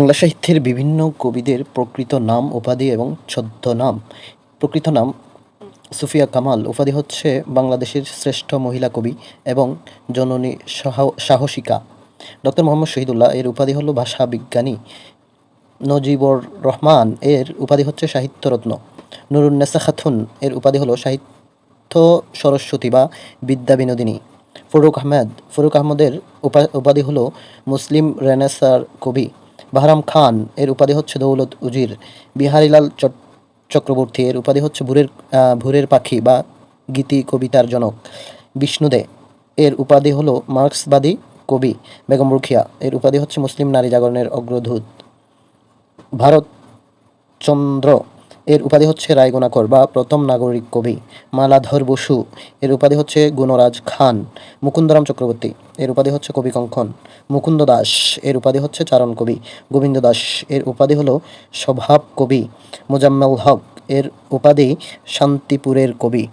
বাংলা সাহিত্যের বিভিন্ন কবিদের প্রকৃত নাম, উপাধি এবং ছদ্মনাম। প্রকৃত নাম সুফিয়া কামাল। উপাধি হচ্ছে বাংলাদেশের শ্রেষ্ঠ মহিলা কবি এবং জননী সাহ- সাহসিকা। ডক্টর মোহাম্মদ শহীদুল্লাহ, এর উপাধি হলো ভাষা বিজ্ঞানী নজিবুর রহমান। এর উপাধি হচ্ছে সাহিত্যরত্ন। নুরুন্নেসা খাতুন, এর উপাধি হলো সাহিত্য সরস্বতী বা বিদ্যা বিনোদিনী। ফরুক আহমেদ, ফরুক আহমদের উপা- উপাধি হলো মুসলিম রেনেসার কবি। বাহরাম খান, এর উপাধি হচ্ছে দৌলত উজির। বিহারীলাল চক্রবর্তী, এর উপাধি হচ্ছে ভুরের ভুরের পাখি বা গীতি কবিতার জনক। বিষ্ণুদে, এর উপাধি হলো মার্ক্সবাদী কবি বেগম রুখিয়া, এর উপাধি হচ্ছে মুসলিম নারী জাগরণের অগ্রদূত। ভারতচন্দ্র এর উপাধি হচ্ছে রায়গুণাকর বা প্রথম নাগরিক কবি মালাধর বসু। এর উপাধি হচ্ছে গুণরাজ খান, মুকুন্দরাম চক্রবর্তী। এর উপাধি হচ্ছে কবি কঙ্কন, মুকুন্দ দাস। এর উপাধি হচ্ছে চারণ কবি গোবিন্দ দাস। এর উপাধি হলো স্বভাব কবি মোজাম্মেল হক। এর উপাধি শান্তিপুরের কবি।